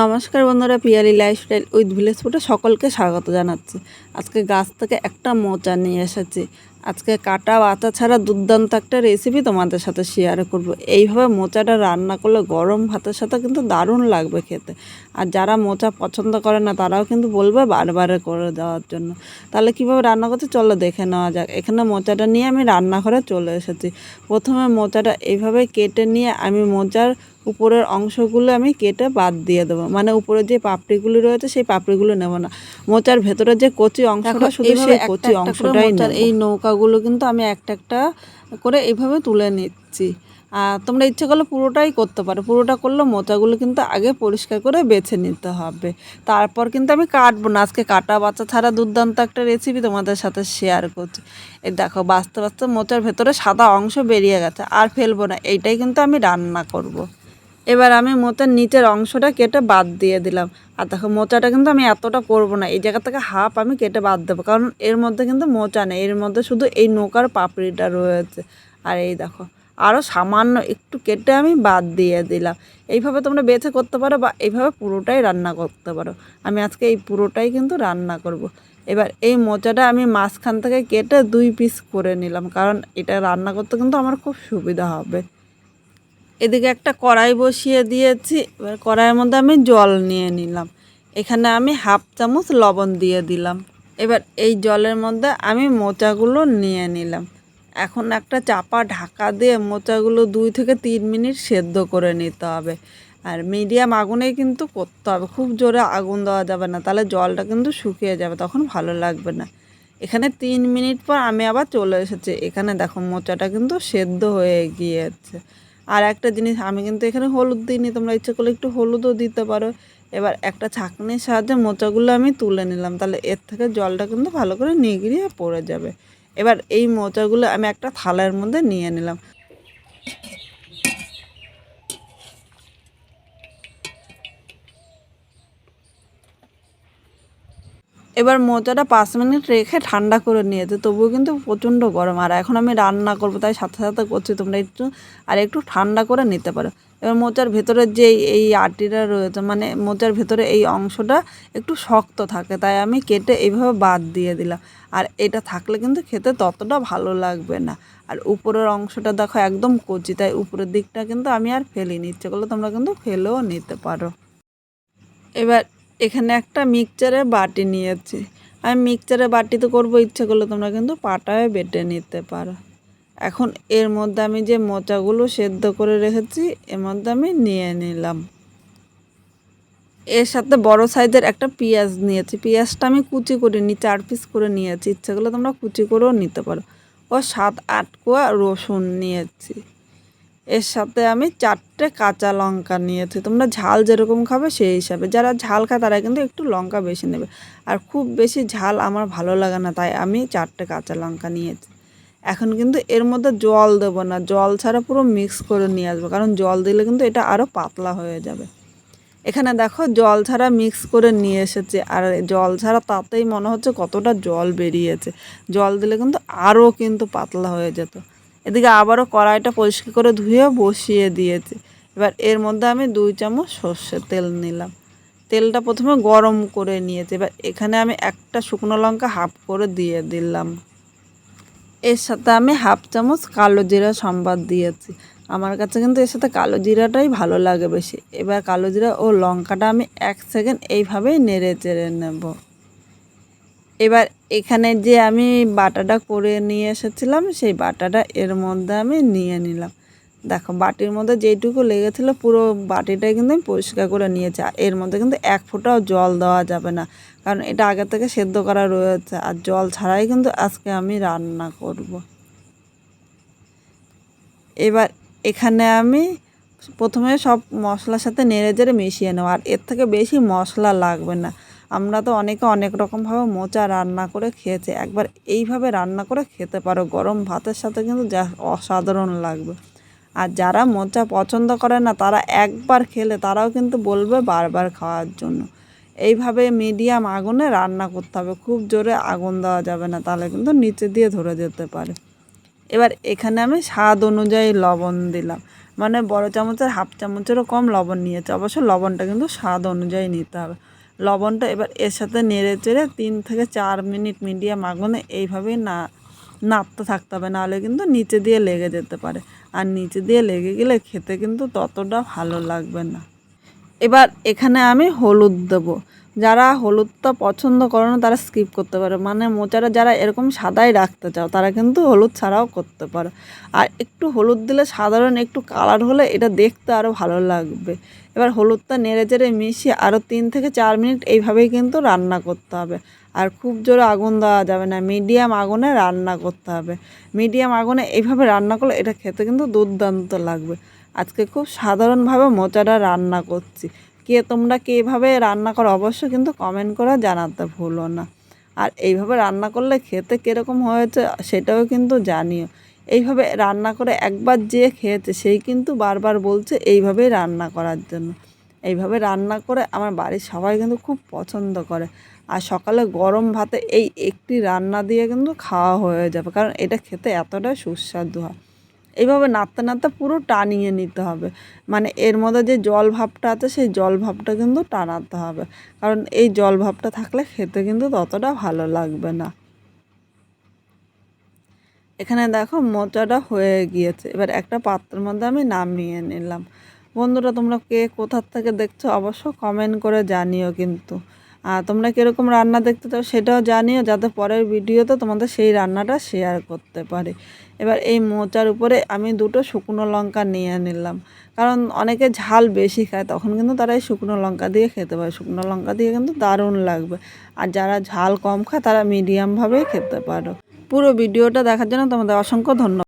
নমস্কার বন্ধুরা, Piyali lifestyle with village ফুটে সকলকে স্বাগত জানাচ্ছি। আজকে গাছ থেকে একটা মোচা নিয়ে এসেছি। আজকে কাটা বাতা ছাড়া দুর্দান্ত একটা রেসিপি তোমাদের সাথে শেয়ার করব। এইভাবে মোচাটা রান্না করলে গরম ভাতের সাথে কিন্তু দারুণ লাগবে খেতে। আর যারা মোচা পছন্দ করে না তারাও কিন্তু বলবে বারবারে করে দেওয়ার জন্য। তাহলে কীভাবে রান্না করতে চলো দেখে নেওয়া যাক। এখানে মোচাটা নিয়ে আমি রান্নাঘরে চলে এসেছি। প্রথমে মোচাটা এইভাবে কেটে নিয়ে আমি মোচার উপরের অংশগুলো আমি কেটে বাদ দিয়ে দেবো। মানে উপরে যে পাপড়িগুলো রয়েছে সেই পাপড়িগুলো নেব না। মোচার ভেতরে যে কচি অংশটা শুধু সেই কচি অংশটাই এই এই নৌকাগুলো কিন্তু আমি একটা একটা করে এইভাবে তুলে নিচ্ছি। আর তোমরা ইচ্ছে করলে পুরোটাই করতে পারো। পুরোটা করলে মোচাগুলো কিন্তু আগে পরিষ্কার করে বেছে নিতে হবে। তারপর কিন্তু আমি কাটবো না। আজকে কাটা বাচ্চা ছাড়া দুর্দান্ত একটা রেসিপি তোমাদের সাথে শেয়ার করছি। এই দেখো বাঁচতে বাঁচতে মোচার ভেতরে সাদা অংশ বেরিয়ে গেছে। আর ফেলব না। এইটাই কিন্তু আমি রান্না করব। এবার আমি মোচার নিচের অংশটা কেটে বাদ দিয়ে দিলাম। আর দেখো, মোচাটা কিন্তু আমি এতটা করব না। এই জায়গা থেকে হাফ আমি কেটে বাদ দেবো। কারণ এর মধ্যে কিন্তু মোচা নেই। এর মধ্যে শুধু এই নৌকার পাপড়িটা রয়েছে। আর এই দেখো আরও সামান্য একটু কেটে আমি বাদ দিয়ে দিলাম। এইভাবে তোমরা বেছে করতে পারো বা এইভাবে পুরোটাই রান্না করতে পারো। আমি আজকে এই পুরোটাই কিন্তু রান্না করব। এবার এই মোচাটা আমি মাঝখান থেকে কেটে দুই পিস করে নিলাম। কারণ এটা রান্না করতে কিন্তু আমার খুব সুবিধা হবে। এদিকে একটা কড়াই বসিয়ে দিয়েছি, এবার কড়াইয়ের মধ্যে আমি জল নিয়ে নিলাম। এখানে আমি হাফ চামচ লবণ দিয়ে দিলাম। এবার এই জলের মধ্যে আমি মোচাগুলো নিয়ে নিলাম। এখন একটা চাপা ঢাকা দিয়ে মোচাগুলো দুই থেকে তিন মিনিট সেদ্ধ করে নিতে হবে। আর মিডিয়াম আগুনেই কিন্তু করতে হবে, খুব জোরে আগুন দেওয়া যাবে না, তাহলে জলটা কিন্তু শুকিয়ে যাবে, তখন ভালো লাগবে না। এখানে তিন মিনিট পর আমি আবার চলে এসেছি। এখানে দেখো মোচাটা কিন্তু সেদ্ধ হয়ে গিয়েছে। আর একটা জিনিস, আমি কিন্তু এখানে হলুদ দিইনি, তোমরা ইচ্ছে করলে একটু হলুদও দিতে পারো। এবার একটা ছাঁকনির সাহায্যে মোচাগুলো আমি তুলে নিলাম, তাহলে এর থেকে জলটা কিন্তু ভালো করে নিগড়িয়ে পড়ে যাবে। এবার এই মোচাগুলো আমি একটা থালার মধ্যে নিয়ে নিলাম। এবার মোচাটা পাঁচ মিনিট রেখে ঠান্ডা করে নিয়েছে, তবুও কিন্তু প্রচণ্ড গরম। আর এখন আমি রান্না করব, তাই সাথে সাথে করছি, তোমরা একটু, আর একটু ঠান্ডা করে নিতে পারো। এবার মোচার ভেতরের যে এই আটিটা রয়েছে মানে মোচার ভেতরে এই অংশটা একটু শক্ত থাকে, তাই আমি কেটে এইভাবে বাদ দিয়ে দিলাম। আর এটা থাকলে কিন্তু খেতে ততটা ভালো লাগবে না। আর উপরের অংশটা দেখো একদম কচি, তাই উপরের দিকটা কিন্তু আমি আর ফেলিনি, ইচ্ছে করলে তোমরা কিন্তু ফেলেও নিতে পারো। এবার এখানে একটা মিক্সচারের বাটি নিয়েছি। আমি মিক্সচারের বাটিতে করব ইচ্ছে করলে তোমরা কিন্তু পাটায় বেটে নিতে পারো। এখন এর মধ্যে আমি যে মোচাগুলো সেদ্ধ করে রেখেছি, এর মধ্যে আমি নিয়ে নিলাম। এর সাথে বড় সাইজের একটা পেঁয়াজ নিয়েছি। পেঁয়াজটা আমি কুচি করে নিই চার পিস করে নিয়েছি। ইচ্ছে করলে তোমরা কুচি করেও নিতে পারো। ও সাত, আট কোয়া রসুন নিয়েছি। এর সাথে আমি চারটে কাঁচা লঙ্কা নিয়েছি। তোমরা ঝাল যেরকম খাবে সেই হিসাবে। যারা ঝাল খায় তারা কিন্তু একটু লঙ্কা বেশি নেবে। আর খুব বেশি ঝাল আমার ভালো লাগে না, তাই আমি চারটে কাঁচা লঙ্কা নিয়েছি। এখন কিন্তু এর মধ্যে জল দেবো না। জল ছাড়া পুরো মিক্স করে নিয়ে আসব। কারণ জল দিলে কিন্তু এটা আরও পাতলা হয়ে যাবে। এখানে দেখো জল ছাড়া মিক্স করে নিয়ে এসেছে। আর জল ছাড়া তাতেই মনে হচ্ছে কতটা জল বেরিয়েছে। জল দিলে কিন্তু আরও কিন্তু পাতলা হয়ে যেত। এদিকে আবারও কড়াইটা পরিষ্কার করে ধুয়ে বসিয়ে দিয়েছি। এবার এর মধ্যে আমি দুই চামচ সর্ষের তেল নিলাম। তেলটা প্রথমে গরম করে নিয়েছি। এবার এখানে আমি একটা শুকনো লঙ্কা হাফ করে দিয়ে দিলাম। এর সাথে আমি হাফ চামচ কালো জিরা সম্বাদ দিয়েছি। আমার কাছে কিন্তু এর সাথে কালো জিরাটাই ভালো লাগে বেশি। এবার কালো জিরা ও লঙ্কাটা আমি এক সেকেন্ড এইভাবেই নেড়ে চেড়ে নেব। এবার এখানে যে আমি বাটাটা করে নিয়ে এসেছিলাম, সেই বাটাটা এর মধ্যে আমি নিয়ে নিলাম। দেখো, বাটির মধ্যে যেইটুকু লেগেছিলো পুরো বাটিটাই কিন্তু আমি পরিষ্কার করে নিয়েছি। এর মধ্যে কিন্তু এক ফোঁটাও জল দেওয়া যাবে না, কারণ এটা আগে থেকে সেদ্ধ করা রয়েছে। আর জল ছাড়াই কিন্তু আজকে আমি রান্না করব। এবার এখানে আমি প্রথমে সব মশলার সাথে নেড়ে জেড়ে মিশিয়ে নেব। আর এর থেকে বেশি মশলা লাগবে না। আমরা তো অনেকে অনেক রকমভাবে মোচা রান্না করে খেয়েছে। একবার এইভাবে রান্না করে খেতে পারো। গরম ভাতের সাথে কিন্তু যা অসাধারণ লাগবে। আর যারা মোচা পছন্দ করে না, তারা একবার খেলে তারাও কিন্তু বলবে বারবার খাওয়ার জন্য। এইভাবে মিডিয়াম আগুনে রান্না করতে হবে। খুব জোরে আগুন দেওয়া যাবে না, তাহলে কিন্তু নিচে দিয়ে ধরে যেতে পারে। এবার এখানে আমি স্বাদ অনুযায়ী লবণ দিলাম। মানে বড় চামচের, হাফ চামচেরও কম লবণ নিয়েছে। অবশ্য লবণটা কিন্তু স্বাদ অনুযায়ী নিতে হবে। লবণটা এবার এর সাথে নেড়ে চেড়ে তিন থেকে চার মিনিট মিডিয়াম আগুনে এইভাবেই না, নাড়তে থাকতে হবে। নাহলে কিন্তু নিচে দিয়ে লেগে যেতে পারে। আর নিচে দিয়ে লেগে গেলে খেতে কিন্তু ততটা ভালো লাগবে না। এবার এখানে আমি হলুদ দেবো। যারা হলুদটা পছন্দ করো না, তারা স্কিপ করতে পারো। মানে মোচারা যারা এরকম সাদাই রাখতে চাও, তারা কিন্তু হলুদ ছাড়াও করতে পারো। আর একটু হলুদ দিলে সাধারণ একটু কালার হলে এটা দেখতে আরও ভালো লাগবে। এবার হলুদটা নেড়ে চেড়ে মিশিয়ে আরও তিন থেকে চার মিনিট এইভাবেই কিন্তু রান্না করতে হবে। আর খুব জোরে আগুন দেওয়া যাবে না মিডিয়াম আগুনে রান্না করতে হবে। মিডিয়াম আগুনে এইভাবে রান্না করলে এটা খেতে কিন্তু দুর্দান্ত লাগবে। আজকে খুব সাধারণভাবে মোচাটা রান্না করছি। কে তোমরা কীভাবে রান্না করো, অবশ্যই কিন্তু কমেন্ট করে জানাতে ভুলো না। আর এইভাবে রান্না করলে খেতে কীরকম হয়েছে সেটাও কিন্তু জানিও। এইভাবে রান্না করে একবার যে খেয়েছে, সেই কিন্তু বারবার বলছে এইভাবেই রান্না করার জন্য। এইভাবে রান্না করে আমার বাড়ির সবাই কিন্তু খুব পছন্দ করে। আর সকালে গরম ভাতে এই একটি রান্না দিয়ে কিন্তু খাওয়া হয়ে যাবে, কারণ এটা খেতে এতটাই সুস্বাদু হয়। এইভাবে নাড়তে নাড়তে পুরো টানিয়ে নিতে হবে। মানে এর মধ্যে যে জল ভাবটা আছে, সেই জল ভাবটা কিন্তু টানাতে হবে। কারণ এই জল ভাবটা থাকলে খেতে কিন্তু ততটা ভালো লাগবে না। এখানে দেখো মোচাটা হয়ে গিয়েছে। এবার একটা পাত্রের মধ্যে আমি নামিয়ে নিলাম। বন্ধুরা, তোমরা কে কোথার থেকে দেখছ অবশ্য কমেন্ট করে জানিও কিন্তু। আর তোমরা কীরকম রান্না দেখতে চাও সেটাও জানিও, যাতে পরের ভিডিওতে তোমাদের সেই রান্নাটা শেয়ার করতে পারে। এবার এই মোচার উপরে আমি দুটো শুকনো লঙ্কা নিয়ে নিলাম। কারণ অনেকে ঝাল বেশি খায়, তখন কিন্তু তারা এই শুকনো লঙ্কা দিয়ে খেতে পারে। শুকনো লঙ্কা দিয়ে কিন্তু দারুণ লাগবে। আর যারা ঝাল কম খায়, তারা মিডিয়ামভাবেই খেতে পারো। পুরো ভিডিওটা দেখার জন্য তোমাদের অসংখ্য ধন্যবাদ।